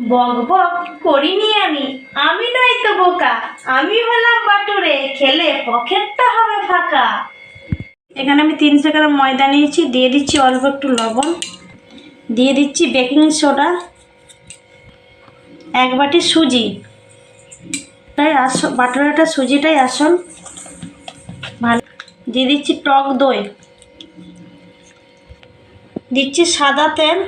বক বক করিনি আমি। আমি নই তো বোকা। আমি হলাম বাটুরে। খেলে পকেটটা হবে ফাঁকা। এখানে আমি তিনশো গ্রাম ময়দা নিয়েছি, দিয়ে দিচ্ছি অল্প একটু লবণ। দিয়ে দিচ্ছি বেকিং সোডা। এক বাটি সুজি। তাই আস বাটারটা সুজিটাই আসল। ভালো। দিয়ে দিচ্ছি টক দই। দিচ্ছি সাদা তেল।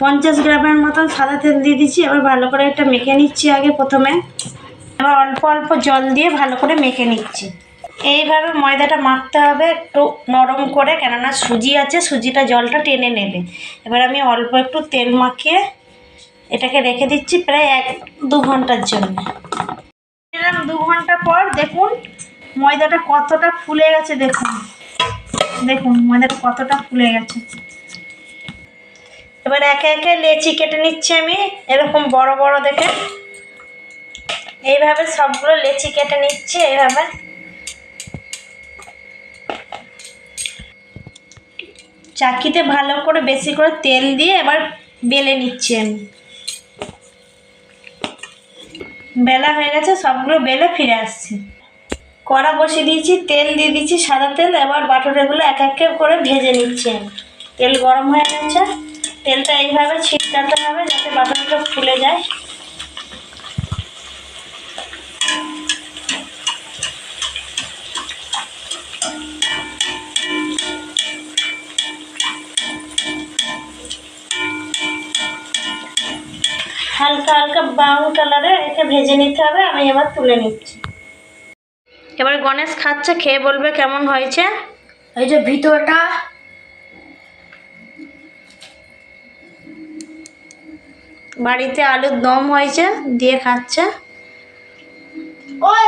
পঞ্চাশ গ্রামের মতন সাদা তেল দিয়ে দিচ্ছি এবার ভালো করে এটা মেখে নিচ্ছি আগে প্রথমে। এবার অল্প অল্প জল দিয়ে ভালো করে মেখে নিচ্ছি। এইভাবে ময়দাটা মাখতে হবে একটু নরম করে, কেননা সুজি আছে, সুজিটা জলটা টেনে নেবে। এবার আমি অল্প একটু তেল মাখিয়ে এটাকে রেখে দিচ্ছি প্রায় এক, দু ঘণ্টার জন্য। এরকম দু ঘণ্টা পর দেখুন ময়দাটা কতটা ফুলে গেছে, দেখুন। দেখুন ময়দাটা কতটা ফুলে গেছে। এবার একে একে লেচি কেটে নিচ্ছি আমি, এরকম বড় বড় দেখে। এইভাবে সবগুলো লেচি কেটে নিচ্ছি এইভাবে। চাকিতে ভালো করে বেশি করে তেল দিয়ে এবার বেলে নিচ্ছি আমি। বেলা হয়ে গেছে, সবগুলো বেলে ফিরে আসছি। কড়া বসিয়ে দিয়েছি, তেল দিয়ে দিচ্ছি সাদা তেল, এবার বাটুরেগুলো এক এক করে ভেজে নিচ্ছি আমি। তেল গরম হয়ে গেছে। তেলটা এইভাবে ছিটকাতে হবে যাতে বাটুরটা ফুলে যায়। হালকা হালকা ব্রাউন কালারে একে ভেজে নিতে হবে আমি এবার তুলে নিচ্ছি। এবার গণেশ খাচ্ছে খেয়ে বলবে কেমন হয়েছে? এই যে ভিতরটা বাড়িতে আলুর দম হয়েছে দিয়ে খাচ্ছে। ওই